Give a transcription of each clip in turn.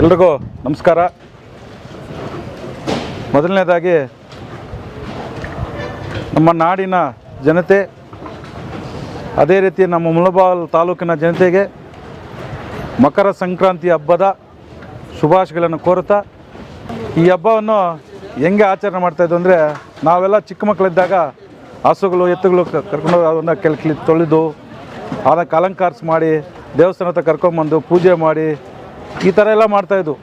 ಎಲ್ರಿಗೂ ನಮಸ್ಕಾರ. ಮೊದಲನೇದಾಗಿ, ನಮ್ಮ ನಾಡಿನ ಜನತೆ, ಅದೇ ರೀತಿ ನಮ್ಮ ಮುಳಬಾಲ್ ತಾಲೂಕಿನ ಜನತೆಗೆ ಮಕರ ಸಂಕ್ರಾಂತಿ ಹಬ್ಬದ ಶುಭಾಶಯಗಳನ್ನು ಕೋರುತ್ತಾ, ಈ ಹಬ್ಬವನ್ನು ಹೆಂಗೆ ಆಚರಣೆ ಮಾಡ್ತಾಯಿದ್ದು ಅಂದರೆ, ನಾವೆಲ್ಲ ಚಿಕ್ಕ ಮಕ್ಕಳಿದ್ದಾಗ ಹಸುಗಳು, ಎತ್ತುಗಳು ಕರ್ಕೊಂಡು ಅದನ್ನು ಕೆಲ್ಕಲಿ ತೊಳೆದು, ಅದಕ್ಕೆ ಅಲಂಕಾರಿಸಿ ಮಾಡಿ ದೇವಸ್ಥಾನ ಹತ್ರ ಕರ್ಕೊಂಬಂದು ಪೂಜೆ ಮಾಡಿ ಈ ಥರ ಎಲ್ಲ ಮಾಡ್ತಾಯಿದ್ದು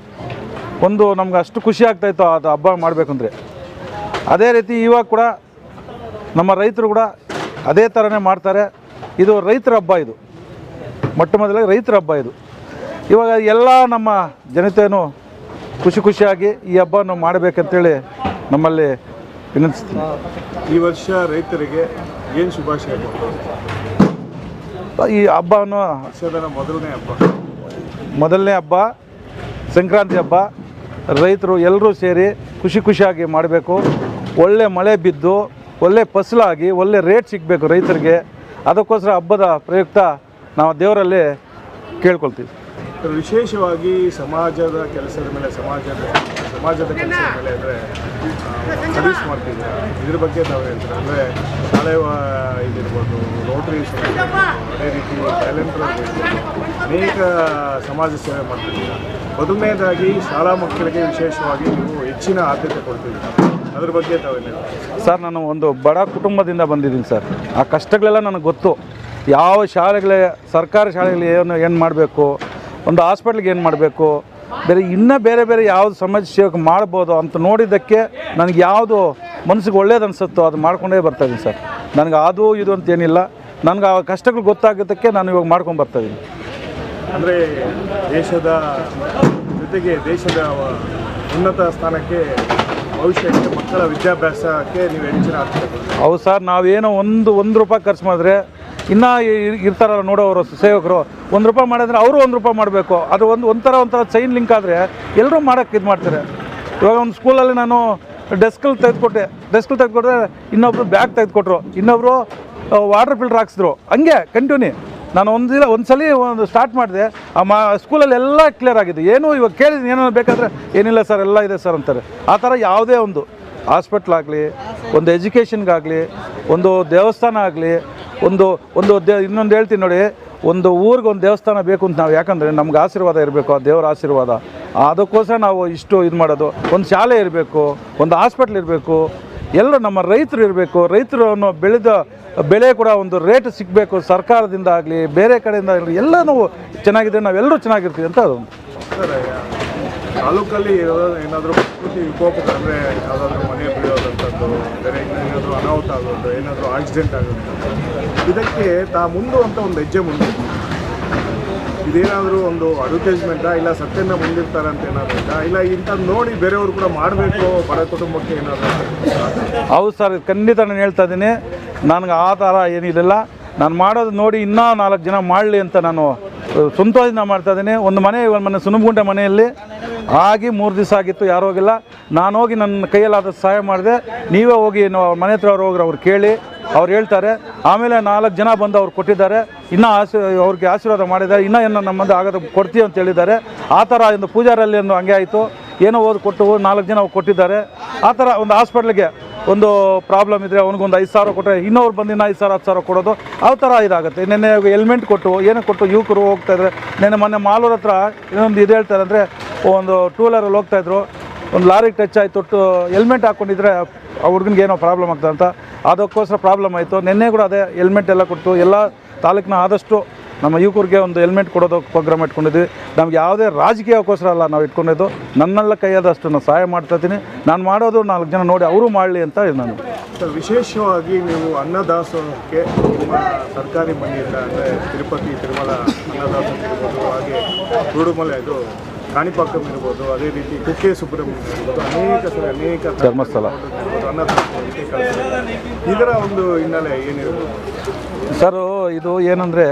ಒಂದು ನಮ್ಗೆ ಅಷ್ಟು ಖುಷಿ ಆಗ್ತಾಯಿತ್ತು ಅದು ಹಬ್ಬ ಮಾಡಬೇಕಂದ್ರೆ. ಅದೇ ರೀತಿ ಇವಾಗ ಕೂಡ ನಮ್ಮ ರೈತರು ಕೂಡ ಅದೇ ಥರನೇ ಮಾಡ್ತಾರೆ. ಇದು ರೈತರ ಹಬ್ಬ ಇದು. ಮೊಟ್ಟ ಮೊದಲಾಗಿ ರೈತರ ಹಬ್ಬ ಇದು. ಇವಾಗ ಎಲ್ಲ ನಮ್ಮ ಜನತೆಯನ್ನು ಖುಷಿ ಖುಷಿಯಾಗಿ ಈ ಹಬ್ಬವನ್ನು ಮಾಡಬೇಕಂತೇಳಿ ನಮ್ಮಲ್ಲಿ ವಿನಂತಿಸ್ತೀನಿ. ಈ ವರ್ಷ ರೈತರಿಗೆ ಏನು ಶುಭಾಶಯ ಈ ಹಬ್ಬವನ್ನು ಮೊದಲನೇ ಹಬ್ಬ. ಮೊದಲನೇ ಹಬ್ಬ, ಸಂಕ್ರಾಂತಿ ಹಬ್ಬ, ರೈತರು ಎಲ್ಲರೂ ಸೇರಿ ಖುಷಿ ಖುಷಿಯಾಗಿ ಮಾಡಬೇಕು. ಒಳ್ಳೆ ಮಳೆ ಬಿದ್ದು, ಒಳ್ಳೆ ಫಸಲಾಗಿ, ಒಳ್ಳೆ ರೇಟ್ ಸಿಗಬೇಕು ರೈತರಿಗೆ. ಅದಕ್ಕೋಸ್ಕರ ಹಬ್ಬದ ಪ್ರಯುಕ್ತ ನಾವು ದೇವರಲ್ಲಿ ಕೇಳ್ಕೊಳ್ತೀವಿ. ವಿಶೇಷವಾಗಿ ಸಮಾಜದ ಕೆಲಸದ ಮೇಲೆ, ಸಮಾಜದ ಸಮಾಜದ ಕೆಲಸದ ಮೇಲೆ ಅಂದರೆ ಸರ್ವಿಸ್ ಮಾಡ್ತಿದ್ದೀರಾ ಇದ್ರ ಬಗ್ಗೆ ನಾವು ಹೇಳ್ತೀರಾ ಅಂದರೆ ನಾಳೆ ಇದಿರ್ಬೋದು ರೋಟರಿ ಅದೇ ರೀತಿ ಟ್ಯಾಲೆಂಟ್ ಅನೇಕ ಸಮಾಜ ಸೇವೆ ಮಾಡ್ತಿದ್ದೀರಾ? ಮೊದಲನೇದಾಗಿ ಶಾಲಾ ಮಕ್ಕಳಿಗೆ ವಿಶೇಷವಾಗಿ ನೀವು ಹೆಚ್ಚಿನ ಆದ್ಯತೆ ಕೊಡ್ತಿದ್ದೀರಾ ಅದ್ರ ಬಗ್ಗೆ ಸರ್, ನಾನು ಒಂದು ಬಡ ಕುಟುಂಬದಿಂದ ಬಂದಿದ್ದೀನಿ, ಸರ್. ಆ ಕಷ್ಟಗಳೆಲ್ಲ ನನಗೆ ಗೊತ್ತು. ಯಾವ ಶಾಲೆಗಳೇ, ಸರ್ಕಾರಿ ಶಾಲೆಗಳು ಏನು ಏನು ಮಾಡಬೇಕು, ಒಂದು ಹಾಸ್ಪಿಟ್ಲಿಗೆ ಏನು ಮಾಡಬೇಕು, ಬೇರೆ ಇನ್ನೂ ಬೇರೆ ಬೇರೆ ಯಾವುದು ಸಮಾಜ ಸೇವಕ ಮಾಡ್ಬೋದು ಅಂತ ನೋಡಿದ್ದಕ್ಕೆ ನನಗೆ ಯಾವುದು ಮನಸ್ಸಿಗೆ ಒಳ್ಳೇದು ಅನಿಸುತ್ತೋ ಅದು ಮಾಡ್ಕೊಂಡೇ ಬರ್ತಾಯಿದ್ದೀನಿ ಸರ್. ನನಗೆ ಅದು ಇದು ಅಂತ ಏನಿಲ್ಲ. ನನಗೆ ಆ ಕಷ್ಟಗಳು ಗೊತ್ತಾಗೋದಕ್ಕೆ ನಾನು ಇವಾಗ ಮಾಡ್ಕೊಂಡು ಬರ್ತಾಯಿದ್ದೀನಿ ಅಂದರೆ ದೇಶದ ಜೊತೆಗೆ ದೇಶದ ಉನ್ನತ ಸ್ಥಾನಕ್ಕೆ ಭವಿಷ್ಯಕ್ಕೆ ಮಕ್ಕಳ ವಿದ್ಯಾಭ್ಯಾಸಕ್ಕೆ ನೀವು ಹೆಚ್ಚಿನ ಹೌದು ಸರ್ ನಾವೇನೋ ಒಂದು ಒಂದು ರೂಪಾಯಿ ಖರ್ಚು ಮಾಡಿದ್ರೆ ಇನ್ನೂ ಇರ್- ಇರ್ತಾರಲ್ಲ ನೋಡೋರು ಸೇವಕರು ಒಂದು ರೂಪಾಯಿ ಮಾಡಿದ್ರೆ ಅವರು ಒಂದು ರೂಪಾಯಿ ಮಾಡಬೇಕು. ಅದು ಒಂದು ಒಂಥರ ಒಂಥರ ಚೈನ್ ಲಿಂಕ್ ಆದರೆ ಎಲ್ಲರೂ ಮಾಡೋಕ್ಕೆ ಇದು ಮಾಡ್ತಾರೆ. ಇವಾಗ ಒಂದು ಸ್ಕೂಲಲ್ಲಿ ನಾನು ಡೆಸ್ಕಲ್ಲಿ ತೆಗೆದುಕೊಟ್ಟೆ, ಡೆಸ್ಕಲ್ಲಿ ತೆಗೆದುಕೊಟ್ರೆ ಇನ್ನೊಬ್ರು ಬ್ಯಾಗ್ ತೆಗೆದುಕೊಟ್ರು ಇನ್ನೊಬ್ಬರು ವಾಟರ್ ಫಿಲ್ಟರ್ ಹಾಕ್ಸಿದ್ರು. ಹಂಗೆ ಕಂಟಿನ್ಯೂ ನಾನು ಒಂದಿಲ್ಲ ಒಂದು ಸಲ ಒಂದು ಸ್ಟಾರ್ಟ್ ಮಾಡಿದೆ, ಆ ಮಾ ಸ್ಕೂಲಲ್ಲಿ ಎಲ್ಲ ಕ್ಲಿಯರ್ ಆಗಿದೆ. ಏನು ಇವಾಗ ಕೇಳಿದ್ದೀನಿ, ಏನೋ ಬೇಕಾದರೆ, ಏನಿಲ್ಲ ಸರ್ ಎಲ್ಲ ಇದೆ ಸರ್ ಅಂತಾರೆ. ಆ ಥರ ಯಾವುದೇ ಒಂದು ಹಾಸ್ಪಿಟ್ಲ್ ಆಗಲಿ, ಒಂದು ಎಜುಕೇಷನ್ಗಾಗಲಿ ಒಂದು ದೇವಸ್ಥಾನ ಆಗಲಿ, ಒಂದು ಒಂದು ದೇ, ಇನ್ನೊಂದು ಹೇಳ್ತೀನಿ ನೋಡಿ, ಒಂದು ಊರಿಗೆ ಒಂದು ದೇವಸ್ಥಾನ ಬೇಕು ಅಂತ ನಾವು ಯಾಕಂದರೆ ನಮ್ಗೆ ಆಶೀರ್ವಾದ ಇರಬೇಕು, ಆ ದೇವರ ಆಶೀರ್ವಾದ. ಅದಕ್ಕೋಸ್ಕರ ನಾವು ಇಷ್ಟು ಇದು ಮಾಡೋದು. ಒಂದು ಶಾಲೆ ಇರಬೇಕು, ಒಂದು ಹಾಸ್ಪಿಟ್ಲ್ ಇರಬೇಕು, ಎಲ್ಲರೂ ನಮ್ಮ ರೈತರು ಇರಬೇಕು. ರೈತರು ಅನ್ನೋ ಬೆಳೆದ ಬೆಳೆ ಕೂಡ ಒಂದು ರೇಟ್ ಸಿಗಬೇಕು. ಸರ್ಕಾರದಿಂದ ಆಗಲಿ, ಬೇರೆ ಕಡೆಯಿಂದ ಆಗಲಿ, ಎಲ್ಲನೂ ಚೆನ್ನಾಗಿದೆ, ನಾವೆಲ್ಲರೂ ಚೆನ್ನಾಗಿರ್ತೀವಿ ಅಂತ ಅದು. ತಾಲೂಕಲ್ಲಿ ಏನಾದರೂ ಪ್ರಕೃತಿ ಯಾವುದಾದ್ರೂ ಮನೆ ಏನಾದರೂ ಅನಾಹುತ ಆಗೋದು, ಏನಾದರೂ ಆಕ್ಸಿಡೆಂಟ್ ಆಗೋದು, ಇದಕ್ಕೆ ತಾ ಮುಂದೆ ಅಂತ ಒಂದು ಹೆಜ್ಜೆ ಮುಂದೆ ಇದೇನಾದರೂ ಒಂದು ಅಡ್ವರ್ಟೈಸ್ಮೆಂಟಾ ಇಲ್ಲ ಸತ್ಯನ ಮುಂದಿರ್ತಾರೆ ಅಂತ ಏನಾದರೂ? ಇಲ್ಲ ಇಂಥದ್ದು ನೋಡಿ ಬೇರೆಯವರು ಕೂಡ ಮಾಡಬೇಕು, ಬಡ ಕುಟುಂಬಕ್ಕೆ ಏನಾದರೂ ಹೌದು ಸರ್ ಖಂಡಿತ ನಾನು ಹೇಳ್ತಾ ಇದ್ದೀನಿ. ನನಗೆ ಆ ಥರ ಏನಿಲ್ಲ ನಾನು ಮಾಡೋದು ನೋಡಿ ಇನ್ನೂ ನಾಲ್ಕು ಜನ ಮಾಡಲಿ ಅಂತ ನಾನು ಸ್ವಂತವಾಗಿ ನಾನು ಮಾಡ್ತಾ ಇದ್ದೀನಿ. ಒಂದು ಮನೆ ಒಂದು ಮನೆ ಸುನಮಗುಂಡೆ ಮನೆಯಲ್ಲಿ ಆಗಿ ಮೂರು ದಿವಸ ಆಗಿತ್ತು, ಯಾರು ಹೋಗಿಲ್ಲ. ನಾನು ಹೋಗಿ ನನ್ನ ಕೈಯಲ್ಲಾದ ಸಹಾಯ ಮಾಡಿದೆ. ನೀವೇ ಹೋಗಿ ಮನೆ ಹತ್ರ ಅವ್ರು ಹೋಗ್ರೆ, ಅವ್ರು ಕೇಳಿ. ಅವ್ರು ಹೇಳ್ತಾರೆ, ಆಮೇಲೆ ನಾಲ್ಕು ಜನ ಬಂದು ಅವ್ರು ಕೊಟ್ಟಿದ್ದಾರೆ. ಇನ್ನೂ ಆಶೀ, ಅವ್ರಿಗೆ ಆಶೀರ್ವಾದ ಮಾಡಿದ್ದಾರೆ. ಇನ್ನೂ ಏನೋ ನಮ್ಮದು ಆಗೋದು ಕೊಡ್ತೀವಿ ಅಂತ ಹೇಳಿದ್ದಾರೆ. ಆ ಥರ ಒಂದು ಪೂಜಾರಲ್ಲಿ ಒಂದು ಹಂಗೆ ಆಯಿತು. ಏನೋ ಓದಿ ಕೊಟ್ಟು ನಾಲ್ಕು ಜನ ಅವ್ರು ಕೊಟ್ಟಿದ್ದಾರೆ. ಆ ಥರ ಒಂದು ಹಾಸ್ಪಿಟ್ಲಿಗೆ ಒಂದು ಪ್ರಾಬ್ಲಮ್ ಇದ್ದರೆ ಅವ್ನಿಗೊಂದು ಐದು ಸಾವಿರ ಕೊಟ್ಟರೆ ಇನ್ನೊಬ್ರು ಬಂದು ಇನ್ನೂ ಐದು ಸಾವಿರ, ಹತ್ತು ಸಾವಿರ ಕೊಡೋದು. ಆ ಥರ ಇದಾಗುತ್ತೆ. ನಿನ್ನೆ ಹೆಲ್ಮೆಟ್ ಕೊಟ್ಟು, ಏನೋ ಕೊಟ್ಟು ಯುವಕರು ಹೋಗ್ತಾಯಿದ್ರೆ ನಿನ್ನೆ ಮೊನ್ನೆ ಮಾಲೂರ ಹತ್ರ ಇನ್ನೊಂದು ಇದು ಹೇಳ್ತಾರೆ ಅಂದರೆ, ಒಂದು ಟೂ ವೀಲರಲ್ಲಿ ಹೋಗ್ತಾಯಿದ್ರು ಒಂದು ಲಾರಿಗೆ ಟಚ್ ಆಯಿತು ಹೆಲ್ಮೆಟ್ ಹಾಕ್ಕೊಂಡಿದ್ರೆ ಆ ಹುಡುಗನಿಗೆ ಏನೋ ಪ್ರಾಬ್ಲಮ್ ಆಗ್ತದೆ ಅಂತ. ಅದಕ್ಕೋಸ್ಕರ ಪ್ರಾಬ್ಲಮ್ ಆಯಿತು. ನಿನ್ನೆ ಕೂಡ ಅದೇ ಹೆಲ್ಮೆಟ್ ಎಲ್ಲ ಕೊಟ್ಟು ಎಲ್ಲ ತಾಲೂಕಿನ ಆದಷ್ಟು ನಮ್ಮ ಯುವಕರಿಗೆ ಒಂದು ಹೆಲ್ಮೆಟ್ ಕೊಡೋದು ಪ್ರೋಗ್ರಾಮ್ ಇಟ್ಕೊಂಡಿದ್ವಿ. ನಮ್ಗೆ ಯಾವುದೇ ರಾಜಕೀಯಕ್ಕೋಸ್ಕರ ಅಲ್ಲ ನಾವು ಇಟ್ಕೊಂಡಿದ್ದು. ನನ್ನೆಲ್ಲ ಕೈಯಾದಷ್ಟು ನಾನು ಸಹಾಯ ಮಾಡ್ತಾ ಇದ್ದೀನಿ. ನಾನು ಮಾಡೋದು ನಾಲ್ಕು ಜನ ನೋಡಿ ಅವರು ಮಾಡಲಿ ಅಂತ ನಾನು. ವಿಶೇಷವಾಗಿ ನೀವು ಅನ್ನದಾಸೋಹಕ್ಕೆ ನಿಮ್ಮ ಸರ್ಕಾರಿ ಮನೆಯಿಂದ ಅಂದರೆ ತಿರುಪತಿ, ತಿರುಮಲ ಅನ್ನದಾಸೋಹ ಹಾಗೆ ಇದು ಕಾಣಿಪಾಕಂ ಇರ್ಬೋದು ಅದೇ ರೀತಿ ಕುಕ್ಕೆ ಸುಬ್ರಹ್ಮಣ್ಯ ಇರ್ಬೋದು ಅನೇಕ ಸಲ ಅನೇಕ ಧರ್ಮಸ್ಥಳ. ಇದರ ಒಂದು ಹಿನ್ನೆಲೆ ಏನಿರ್ಬೋದು? ಸರ್ ಇದು ಏನಂದರೆ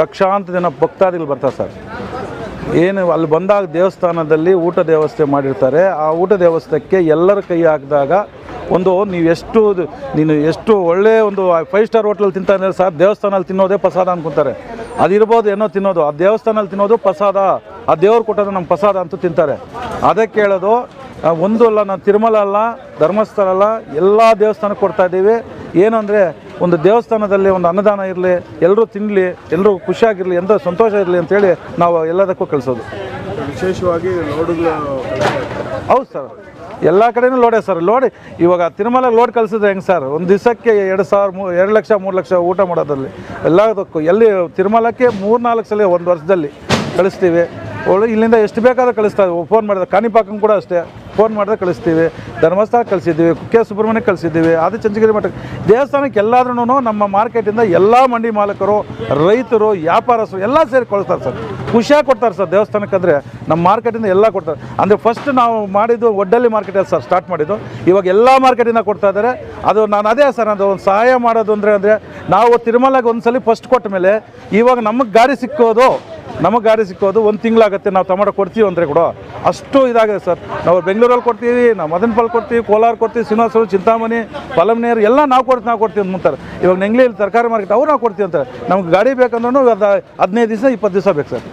ಲಕ್ಷಾಂತರ ಜನ ಭಕ್ತಾದಿಗಳು ಬರ್ತಾರೆ ಸರ್. ಏನು ಅಲ್ಲಿ ಬಂದಾಗ ದೇವಸ್ಥಾನದಲ್ಲಿ ಊಟ ದೇವಸ್ಥೆ ಮಾಡಿರ್ತಾರೆ. ಆ ಊಟ ವ್ಯವಸ್ಥೆಗೆ ಎಲ್ಲರ ಕೈ ಹಾಕಿದಾಗ ಒಂದು ನೀವು ಎಷ್ಟು ನೀನು ಎಷ್ಟು ಒಳ್ಳೆಯ ಒಂದು ಫೈವ್ ಸ್ಟಾರ್ ಹೋಟ್ಲಲ್ಲಿ ತಿಂತಾನೆ ಸರ್ ದೇವಸ್ಥಾನದಲ್ಲಿ ತಿನ್ನೋದೇ ಪ್ರಸಾದ ಅನ್ಕೊಂತಾರೆ. ಅದಿರ್ಬೋದು ಏನೋ ತಿನ್ನೋದು. ಆ ದೇವಸ್ಥಾನದಲ್ಲಿ ತಿನ್ನೋದು ಪ್ರಸಾದ. ಆ ದೇವ್ರು ಕೊಟ್ಟೋದು ನಮ್ಮ ಪ್ರಸಾದ ಅಂತೂ ತಿಂತಾರೆ. ಅದಕ್ಕೆ ಹೇಳೋದು ಒಂದು ಅಲ್ಲ ನಾನು ತಿರುಮಲ ಅಲ್ಲ ಧರ್ಮಸ್ಥಳ ಅಲ್ಲ ಎಲ್ಲ ದೇವಸ್ಥಾನಕ್ಕೆ ಕೊಡ್ತಾ ಇದ್ದೀವಿ. ಏನು ಅಂದರೆ ಒಂದು ದೇವಸ್ಥಾನದಲ್ಲಿ ಒಂದು ಅನ್ನದಾನ ಇರಲಿ ಎಲ್ಲರೂ ತಿನ್ನಲಿ ಎಲ್ಲರೂ ಖುಷಿಯಾಗಿರಲಿ ಎಂಥ ಸಂತೋಷ ಇರಲಿ ಅಂತೇಳಿ ನಾವು ಎಲ್ಲದಕ್ಕೂ ಕಳಿಸೋದು. ವಿಶೇಷವಾಗಿ ಹೌದು ಸರ್. ಎಲ್ಲ ಕಡೆನೂ ಲೋಡೆ ಸರ್ ಲೋಡ್ ಇವಾಗ ತಿರುಮಲ ಲೋಡ್ ಕಳಿಸಿದ್ರೆ ಹೆಂಗೆ ಸರ್ ಒಂದು ದಿವಸಕ್ಕೆ ಎರಡು ಸಾವಿರ ಮೂ, ಎರಡು ಲಕ್ಷ, ಮೂರು ಲಕ್ಷ ಊಟ ಮಾಡೋದ್ರಲ್ಲಿ. ಎಲ್ಲದಕ್ಕೂ. ಎಲ್ಲಿ ತಿರುಮಲಕ್ಕೆ ಮೂರು ನಾಲ್ಕು ಸಲ ಒಂದು ವರ್ಷದಲ್ಲಿ ಕಳಿಸ್ತೀವಿ. ಒಳ್ಳೆ ಇಲ್ಲಿಂದ ಎಷ್ಟು ಬೇಕಾದ್ರೂ ಕಳಿಸ್ತಾ ಫೋನ್ ಮಾಡಿದ್ರೆ ಕಾಣಿಪಾಕಂ ಕೂಡ ಅಷ್ಟೇ. ಫೋನ್ ಮಾಡಿದ್ರೆ ಕಳಿಸ್ತೀವಿ. ಧರ್ಮಸ್ಥಳ ಕಳಿಸಿದ್ದೀವಿ. ಕುಕ್ಕೆ ಸುಬ್ರಹ್ಮಣ್ಯ ಕಳಿಸಿದ್ದೀವಿ. ಆದಿ ಚಂಚಗಿರಿ ಮಠಕ್ಕೆ ದೇವಸ್ಥಾನಕ್ಕೆ ಎಲ್ಲಾದ್ರೂ ನಮ್ಮ ಮಾರ್ಕೆಟಿಂದ ಎಲ್ಲ ಮಂಡಿ ಮಾಲಕರು, ರೈತರು, ವ್ಯಾಪಾರಸ್ಥರು ಎಲ್ಲ ಸೇರಿ ಕಳಿಸ್ತಾರೆ ಸರ್ ಖುಷಿಯಾಗಿ ಕೊಡ್ತಾರೆ ಸರ್ ದೇವಸ್ಥಾನಕ್ಕೆ ಅಂದರೆ ನಮ್ಮ ಮಾರ್ಕೆಟಿಂದ ಎಲ್ಲ ಕೊಡ್ತಾರೆ. ಅಂದರೆ ಫಸ್ಟ್ ನಾವು ಮಾಡಿದ್ದು ಒಡ್ಡಲ್ಲಿ ಮಾರ್ಕೆಟಲ್ಲಿ ಸರ್ ಸ್ಟಾರ್ಟ್ ಮಾಡಿದ್ದು. ಇವಾಗ ಎಲ್ಲ ಮಾರ್ಕೆಟಿಂದ ಕೊಡ್ತಾ ಇದ್ದಾರೆ. ಅದು ನಾನು ಅದೇ ಸರ್, ಅದು ಒಂದು ಸಹಾಯ ಮಾಡೋದು ಅಂದರೆ ಅಂದರೆ ನಾವು ತಿರುಮಲಾಗೆ ಒಂದು ಸಲ ಫಸ್ಟ್ ಕೊಟ್ಟ ಮೇಲೆ ಇವಾಗ ನಮಗೆ ಗಾಡಿ ಸಿಕ್ಕೋದು, ನಮಗೆ ಗಾಡಿ ಸಿಕ್ಕೋದು ಒಂದು ತಿಂಗಳಾಗುತ್ತೆ ನಾವು ಟೊಮೊಟೊ ಕೊಡ್ತೀವಿ ಅಂದರೆ ಕೂಡ. ಅಷ್ಟು ಇದಾಗಿದೆ ಸರ್. ನಾವು ಬೆಂಗಳೂರಲ್ಲಿ ಕೊಡ್ತೀವಿ, ನಾವು ಮದನಪಾಲ್ ಕೊಡ್ತೀವಿ, ಕೋಲಾರ ಕೊಡ್ತೀವಿ, ಶ್ರೀನಿವಾಸರು, ಚಿಂತಾಮಣಿ, ಪಲಮನೇರು, ಎಲ್ಲ ನಾವು ಕೊಡ್ತೀವಿ ನಾವು ಕೊಡ್ತೀವಿ ಅಂತಾರೆ. ಇವಾಗ ನೆಂಗ್ಲಿಯಲ್ಲಿ ತರಕಾರಿ ಮಾರ್ಕೆಟ್ ಅವ್ರು ನಾವು ಕೊಡ್ತೀವಿ ಅಂತಾರೆ. ನಮ್ಗೆ ಗಾಡಿ ಬೇಕಂದ್ರೂ ಅದು ಹದಿನೈದು ದಿವಸ, ಇಪ್ಪತ್ತು ದಿವಸ ಬೇಕು ಸರ್.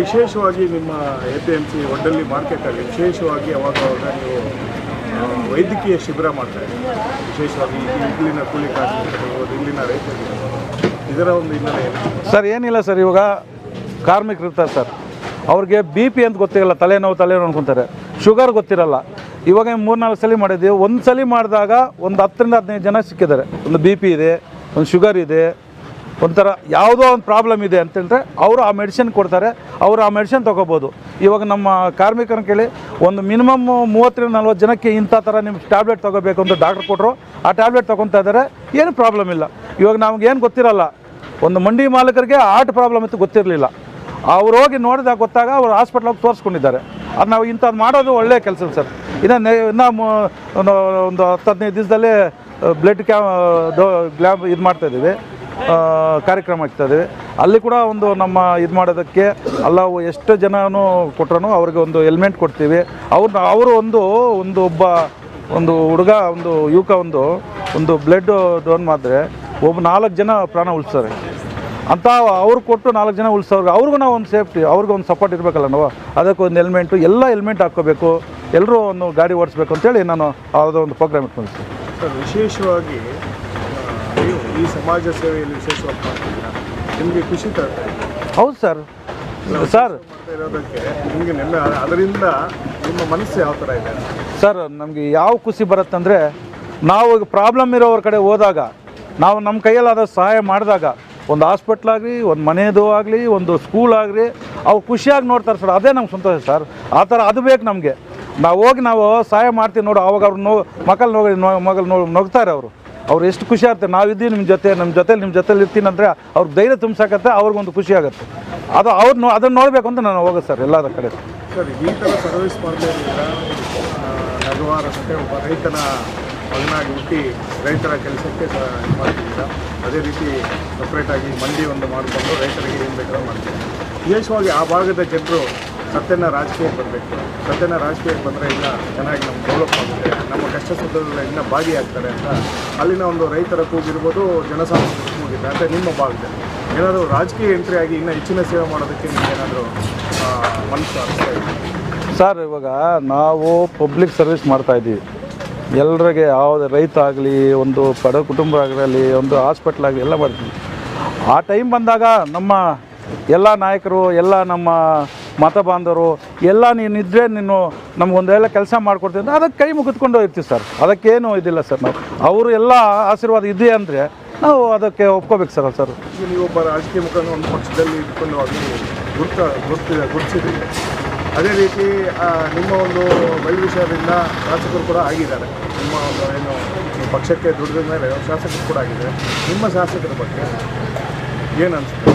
ವಿಶೇಷವಾಗಿ ನಿಮ್ಮ ಎ ಪಿ ಎಂ ಸಿ ಒಡ್ಡಲ್ಲಿ ಮಾರ್ಕೆಟಲ್ಲಿ ವಿಶೇಷವಾಗಿ ಅವಾಗ ಅವಾಗ ನೀವು ವೈದ್ಯಕೀಯ ಶಿಬಿರ ಮಾಡ್ತಾ ಇದ್ದೀವಿ ವಿಶೇಷವಾಗಿ ಇಲ್ಲಿನ ಕೂಲಿ ಕಾರ್ಮಿಕರು ಇಲ್ಲಿನ ರೈತರಿಗೆ ಇದರ ಒಂದು ಹಿನ್ನೆಲೆ ಸರ್, ಏನಿಲ್ಲ ಸರ್, ಇವಾಗ ಕಾರ್ಮಿಕರು ಇರ್ತಾರೆ ಸರ್. ಅವ್ರಿಗೆ ಬಿ ಪಿ ಅಂತ ಗೊತ್ತಿರಲ್ಲ, ತಲೆನೋವು ತಲೆನೋವು ಅನ್ಕೊಂತಾರೆ. ಶುಗರ್ ಗೊತ್ತಿರಲ್ಲ. ಇವಾಗ ಮೂರ್ನಾಲ್ಕು ಸಲ ಮಾಡಿದ್ದೀವಿ. ಒಂದು ಸಲ ಮಾಡಿದಾಗ ಒಂದು ಹತ್ತರಿಂದ ಹದಿನೈದು ಜನ ಸಿಕ್ಕಿದ್ದಾರೆ. ಒಂದು ಬಿ ಪಿ ಇದೆ, ಒಂದು ಶುಗರ್ ಇದೆ ಒಂಥರ ಯಾವುದೋ ಒಂದು ಪ್ರಾಬ್ಲಮ್ ಇದೆ ಅಂತಂದರೆ ಅವರು ಆ ಮೆಡಿಸಿನ್ ಕೊಡ್ತಾರೆ, ಅವರು ಆ ಮೆಡಿಸಿನ್ ತೊಗೋಬೋದು. ಇವಾಗ ನಮ್ಮ ಕಾರ್ಮಿಕರನ್ನ ಕೇಳಿ, ಒಂದು ಮಿನಿಮಮ್ ಮೂವತ್ತರಿಂದ ನಲ್ವತ್ತು ಜನಕ್ಕೆ ಇಂಥ ಥರ ನಿಮ್ಮ ಟ್ಯಾಬ್ಲೆಟ್ ತೊಗೋಬೇಕು ಅಂತ ಡಾಕ್ಟ್ರ್ ಕೊಟ್ಟರು ಆ ಟ್ಯಾಬ್ಲೆಟ್ ತೊಗೊತಾ ಇದ್ದಾರೆ, ಏನು ಪ್ರಾಬ್ಲಮ್ ಇಲ್ಲ. ಇವಾಗ ಏನು ಗೊತ್ತಿರಲ್ಲ, ಒಂದು ಮಂಡಿ ಮಾಲೀಕರಿಗೆ ಆರ್ಟ್ ಪ್ರಾಬ್ಲಮ್ ಇತ್ತು ಗೊತ್ತಿರಲಿಲ್ಲ. ಅವ್ರು ಹೋಗಿ ನೋಡಿದಾಗ ಗೊತ್ತಾಗ ಅವ್ರು ಹಾಸ್ಪಿಟ್ಲ್ ಹೋಗಿ ತೋರಿಸ್ಕೊಂಡಿದ್ದಾರೆ. ಅದು ನಾವು ಇಂಥದ್ದು ಮಾಡೋದು ಒಳ್ಳೆಯ ಕೆಲಸ ಸರ್. ಇನ್ನು ನೆ, ಇನ್ನು ಒಂದು ಒಂದು ಹತ್ತು ಹದಿನೈದು ದಿವಸದಲ್ಲೇ ಬ್ಲಡ್ ಕ್ಯಾ ಡೋ ಗ್ಲ್ಯಾಬ್ ಇದು ಮಾಡ್ತಾಯಿದ್ದೀವಿ ಕಾರ್ಯಕ್ರಮ ಮಾಡ್ತಾಯಿದ್ದೀವಿ ಅಲ್ಲಿ ಕೂಡ ಒಂದು ನಮ್ಮ ಇದು ಮಾಡೋದಕ್ಕೆ ಅಲ್ಲ ಎಷ್ಟು ಜನನೂ ಕೊಟ್ರೂ ಅವ್ರಿಗೆ ಒಂದು ಹೆಲ್ಮೆಟ್ ಕೊಡ್ತೀವಿ. ಅವ್ರನ್ನ ಅವರು ಒಂದು ಒಂದು ಒಬ್ಬ, ಒಂದು ಹುಡುಗ, ಒಂದು ಯುವಕ ಒಂದು ಒಂದು ಬ್ಲಡ್ ಡೋನ್ ಮಾಡಿದ್ರೆ ಒಬ್ಬ ನಾಲ್ಕು ಜನ ಪ್ರಾಣ ಉಳಿಸ್ತಾರೆ. ಅಂತ ಅವ್ರು ಕೊಟ್ಟು ನಾಲ್ಕು ಜನ ಉಳಿಸೋರ್ಗೆ ಅವ್ರಿಗೂ ನಾವು ಒಂದು ಸೇಫ್ಟಿ ಅವ್ರಿಗೂ ಒಂದು ಸಪೋರ್ಟ್ ಇರಬೇಕಲ್ಲ ನಾವು ಅದಕ್ಕೆ ಒಂದು ಹೆಲ್ಮೆಂಟು ಎಲ್ಲ ಹೆಲ್ಮೆಟ್ ಹಾಕ್ಕೋಬೇಕು. ಎಲ್ಲರೂ ಒಂದು ಗಾಡಿ ಓಡಿಸ್ಬೇಕು ಅಂತೇಳಿ ನಾನು ಅದೊಂದು ಪ್ರೋಗ್ರಾಮ್ ಇಟ್ಕೊಂಡಿದ್ದೀನಿ. ಸರ್, ವಿಶೇಷವಾಗಿ ಈ ಸಮಾಜ ಸೇವೆಯಲ್ಲಿ ವಿಶೇಷವಾಗಿ ಮಾಡ್ತಿದ್ದೀರಾ? ನಿಮಗೆ ಖುಷಿ ತರ್ತಾ ಇದೆ. ಹೌದು ಸರ್. ಸರ್. ಮಾಡ್ತಾ ಇರೋದಕ್ಕೆ ನಿಮಗೆ ನೆಮ್ಮೆ ಅದರಿಂದ ನಿಮ್ಮ ಮನಸ್ಸು ಯಾವ ಥರ ಇದೆ? ಸರ್ ನಮಗೆ ಯಾವ ಖುಷಿ ಬರುತ್ತಂದರೆ ನಾವು ಪ್ರಾಬ್ಲಮ್ ಇರೋವ್ರ ಕಡೆ ಹೋದಾಗ ನಾವು ನಮ್ಮ ಕೈಯಲ್ಲಿ ಆದ ಸಹಾಯ ಮಾಡಿದಾಗ ಒಂದು ಹಾಸ್ಪಿಟ್ಲಾಗಲಿ ಒಂದು ಮನೆಯದು ಆಗಲಿ ಒಂದು ಸ್ಕೂಲ್ ಆಗಲಿ ಅವು ಖುಷಿಯಾಗಿ ನೋಡ್ತಾರೆ ಸರ್. ಅದೇ ನಮ್ಗೆ ಸಂತೋಷ ಸರ್. ಆ ಥರ ಅದು ಬೇಕು ನಮಗೆ. ನಾವು ಹೋಗಿ ನಾವು ಸಹಾಯ ಮಾಡ್ತೀವಿ ನೋಡು ಅವಾಗ ಅವ್ರು ನೋ ಮಕ್ಕಳು ನೋಡಿ ನೋ ಮಗಳು ನೋ ನೋಗ್ತಾರೆ ಅವರು. ಅವ್ರು ಎಷ್ಟು ಖುಷಿ ಆಗ್ತಾರೆ. ನಾವಿದ್ದೀವಿ ನಿಮ್ಮ ಜೊತೆ ನಮ್ಮ ಜೊತೆ ನಿಮ್ಮ ಜೊತೆಲಿ ಇರ್ತೀನಿ ಅಂದರೆ ಅವ್ರಿಗೆ ಧೈರ್ಯ ತುಂಬಿಸಕತ್ತೆ, ಅವ್ರಿಗೊಂದು ಖುಷಿ ಆಗುತ್ತೆ. ಅದು ಅವ್ರು ನೋ ಅದನ್ನು ನೋಡಬೇಕು ಅಂತ ನಾನು ಹೋಗೋದು ಸರ್, ಎಲ್ಲದ ಕಡೆ. ಸರ್, ಈ ಥರ ಸರ್ವಿಸ್ ಒಬ್ಬ ರೈತನ ಮಗನಾಗಿ ಹುಟ್ಟಿ ರೈತರ ಕೆಲಸಕ್ಕೆ ಮಾಡ್ತೀವಿ ಅದೇ ರೀತಿ ಸಪ್ರೇಟಾಗಿ ಮಂಡಿ ಒಂದು ಮಾಡಿಕೊಂಡು ರೈತರಿಗೆ ಏನು ಬೇಕಾದ್ರೂ ಮಾಡ್ತೀವಿ ವಿಶೇಷವಾಗಿ ಆ ಭಾಗದ ಜನರು ಸತ್ಯನ ರಾಜಕೀಯಕ್ಕೆ ಬರಬೇಕು. ಸತ್ಯನ ರಾಜಕೀಯಕ್ಕೆ ಬಂದರೆ ಇಲ್ಲ ಚೆನ್ನಾಗಿ ನಮ್ಮ ಡೆವಲಪ್ ಆಗುತ್ತೆ. ನಮ್ಮ ಕಷ್ಟ ಸುಖದಲ್ಲಿ ಇನ್ನೂ ಭಾಗಿಯಾಗ್ತಾರೆ ಅಂತ ಅಲ್ಲಿನ ಒಂದು ರೈತರ ಕೂಗಿರ್ಬೋದು ಜನಸಾಮಾನ್ಯರ ಕೂಗಿದೆ ಅಂತ ನಿಮ್ಮ ಭಾಗದಲ್ಲಿ ಏನಾದರೂ ರಾಜಕೀಯ ಎಂಟ್ರಿ ಆಗಿ ಇನ್ನೂ ಹೆಚ್ಚಿನ ಸೇವೆ ಮಾಡೋದಕ್ಕೆ ನಿಮಗೇನಾದರೂ ಮನಸ್ಸು ಆಗ್ತಾ ಸರ್, ಇವಾಗ ನಾವು ಪಬ್ಲಿಕ್ ಸರ್ವಿಸ್ ಮಾಡ್ತಾ ಇದ್ದೀವಿ. ಎಲ್ಲರಿಗೆ ಯಾವುದೇ ರೈತ ಆಗಲಿ, ಒಂದು ಬಡ ಕುಟುಂಬ ಆಗಲಿ, ಒಂದು ಹಾಸ್ಪಿಟ್ಲ್ ಆಗಲಿ ಎಲ್ಲ ಮಾಡ್ತೀವಿ. ಆ ಟೈಮ್ ಬಂದಾಗ ನಮ್ಮ ಎಲ್ಲ ನಾಯಕರು, ಎಲ್ಲ ನಮ್ಮ ಮತ ಬಾಂಧವರು, ಎಲ್ಲ ನೀನು ಇದ್ದರೆ ನೀನು ನಮಗೊಂದೆಲ್ಲ ಕೆಲಸ ಮಾಡಿಕೊಡ್ತೀವಿ ಅಂತ ಅದಕ್ಕೆ ಕೈ ಮುಗಿದ್ಕೊಂಡು ಇರ್ತೀವಿ ಸರ್. ಅದಕ್ಕೇನು ಇದಿಲ್ಲ ಸರ್ ನಾವು. ಅವರು ಎಲ್ಲ ಆಶೀರ್ವಾದ ಇದೆ ಅಂದರೆ ನಾವು ಅದಕ್ಕೆ ಒಪ್ಕೋಬೇಕು ಸರ್ ಸರ್. ನೀವೊಬ್ಬ ರಾಜಕೀಯ ಮುಖಂಡ ಒಂದು ಪಕ್ಷದಲ್ಲಿ ಇಟ್ಕೊಂಡು ಅದು ಗುರ್ತ, ಗುರ್ತಿದೆ ಅದೇ ರೀತಿ ನಿಮ್ಮ ಒಂದು ವೈವಿಷ್ಯದಿಂದ ಶಾಸಕರು ಕೂಡ ಆಗಿದ್ದಾರೆ. ನಿಮ್ಮ ಒಂದು ಏನು ಪಕ್ಷಕ್ಕೆ ದುಡಿದ ಮೇಲೆ ಶಾಸಕರು ಕೂಡ ಆಗಿದೆ ನಿಮ್ಮ ಶಾಸಕರ ಬಗ್ಗೆ ಏನು ಅನಿಸುತ್ತೆ?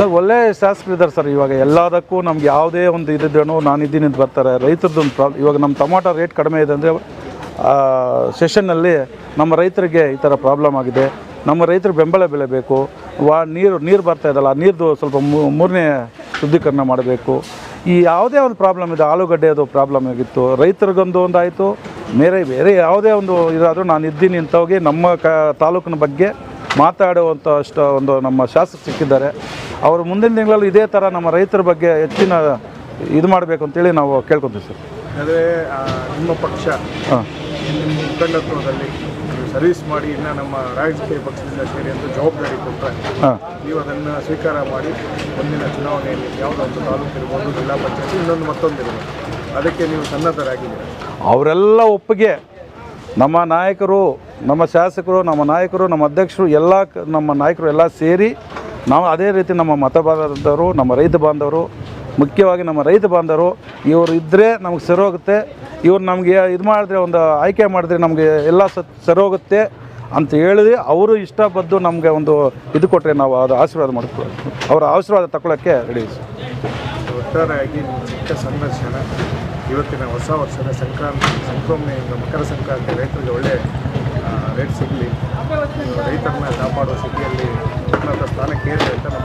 ಸರ್, ಒಳ್ಳೆ ಶಾಸಕರು ಇದ್ದಾರೆ ಸರ್. ಇವಾಗ ಎಲ್ಲದಕ್ಕೂ ನಮ್ಗೆ ಯಾವುದೇ ಒಂದು ಇದ್ದಿದ್ದೇನೋ ನಾನು ಇದ್ದೀನಿ ಅಂತ ಬರ್ತಾರೆ. ರೈತರದ್ದು ಪ್ರಾಬ್ಲಮ್ ಇವಾಗ ನಮ್ಮ ಟೊಮಾಟೊ ರೇಟ್ ಕಡಿಮೆ ಇದೆ ಅಂದರೆ ಸೆಷನ್ನಲ್ಲಿ ನಮ್ಮ ರೈತರಿಗೆ ಈ ಥರ ಪ್ರಾಬ್ಲಮ್ ಆಗಿದೆ. ನಮ್ಮ ರೈತರು ಬೆಂಬಲ ಬೆಳೆಬೇಕು ವಾ, ನೀರು ನೀರು ಬರ್ತಾ ಇದಲ್ಲ ಆ ನೀರ್ದು ಸ್ವಲ್ಪ ಮೂರನೇ ಶುದ್ಧೀಕರಣ ಮಾಡಬೇಕು. ಈ ಯಾವುದೇ ಒಂದು ಪ್ರಾಬ್ಲಮ್ ಇದೆ, ಆಲೂಗಡ್ಡೆ ಅದು ಪ್ರಾಬ್ಲಮ್ ಆಗಿತ್ತು. ರೈತರಿಗೊಂದು ಒಂದು ಆಯಿತು, ಬೇರೆ ಬೇರೆ ಯಾವುದೇ ಒಂದು ಇದಾದರೂ ನಾನು ಇದ್ದೀನಿ ಅಂತ ಹೋಗಿ ನಮ್ಮ ಕ, ತಾಲೂಕಿನ ಬಗ್ಗೆ ಮಾತಾಡುವಂಥ ಅಷ್ಟು ಒಂದು ನಮ್ಮ ಶಾಸಕ ಸಿಕ್ಕಿದ್ದಾರೆ. ಅವರು ಮುಂದಿನ ತಿಂಗಳಲ್ಲಿ ಇದೇ ಥರ ನಮ್ಮ ರೈತರ ಬಗ್ಗೆ ಹೆಚ್ಚಿನ ಇದು ಮಾಡಬೇಕು ಅಂತೇಳಿ ನಾವು ಕೇಳ್ಕೊತೀವಿ ಸರ್. ಆದರೆ ನಿಮ್ಮ ಪಕ್ಷ ಮುಖಂಡತ್ವದಲ್ಲಿ ಸರ್ವಿಸ್ ಮಾಡಿ ಇನ್ನು ನಮ್ಮ ರಾಜಕೀಯ ಪಕ್ಷದಿಂದ ಸೇರಿ ಅಂತ ಜವಾಬ್ದಾರಿ ಕೊಟ್ಟರೆ ಹಾಂ. ನೀವು ಅದನ್ನು ಸ್ವೀಕಾರ ಮಾಡಿ ಮುಂದಿನ ಚುನಾವಣೆಯಲ್ಲಿ ಯಾವುದೋ ಒಂದು ತಾಲೂಕು ಇರ್ಬೋದು ಜಿಲ್ಲಾ ಪಂಚಾಯತ್ ಇನ್ನೊಂದು ಮತ್ತೊಂದು ಇರ್ಬೋದು. ಅದಕ್ಕೆ ನೀವು ಸನ್ನದ್ಧರಾಗಿದ್ದೀರಾ? ಅವರೆಲ್ಲ ಒಪ್ಪಿಗೆ. ನಮ್ಮ ನಾಯಕರು ನಮ್ಮ ಶಾಸಕರು ನಮ್ಮ ನಾಯಕರು ನಮ್ಮ ಅಧ್ಯಕ್ಷರು ಎಲ್ಲ ನಮ್ಮ ನಾಯಕರು ಎಲ್ಲ ಸೇರಿ ನಾವು ಅದೇ ರೀತಿ ನಮ್ಮ ಮತ ಬಾಂಧವರು ನಮ್ಮ ರೈತ ಬಾಂಧವರು, ಮುಖ್ಯವಾಗಿ ನಮ್ಮ ರೈತ ಬಾಂಧವರು, ಇವರು ಇದ್ದರೆ ನಮಗೆ ಸರಿ ಹೋಗುತ್ತೆ ಇವ್ರು ನಮಗೆ ಇದು ಮಾಡಿದ್ರೆ ಒಂದು ಆಯ್ಕೆ ಮಾಡಿದ್ರೆ ನಮಗೆ ಎಲ್ಲ ಸರಿ ಹೋಗುತ್ತೆ ಅಂತ ಹೇಳಿದ್ರೆ ಅವರು ಇಷ್ಟಪದ್ದು ನಮಗೆ ಒಂದು ಇದು ಕೊಟ್ಟರೆ ನಾವು ಅದು ಆಶೀರ್ವಾದ ಮಾಡ್ಕೊಳ್ಳಿ ಅವರ ಆಶೀರ್ವಾದ ತಗೊಳ್ಳೋಕ್ಕೆ ರೆಡಿ ಒಟ್ಟಾರೆಯಾಗಿ ಚಿಕ್ಕ ಸಂದರ್ಶನ. ಇವತ್ತಿನ ಹೊಸ ವರ್ಷದ ಸಂಕ್ರಾಂತಿ ಸಂಕ್ರಮಣೆಯಿಂದ ಮಕರ ಸಂಕ್ರಾಂತಿ, ರೈತರಿಗೆ ಒಳ್ಳೆ ರೇಟ್ ಸಿಗಲಿ. ರೈತರನ್ನ ಕಾಪಾಡುವ ಸ್ಥಿತಿಯಲ್ಲಿ ಉನ್ನತ ಸ್ಥಾನಕ್ಕೆ ಏರಲಿ ಅಂತ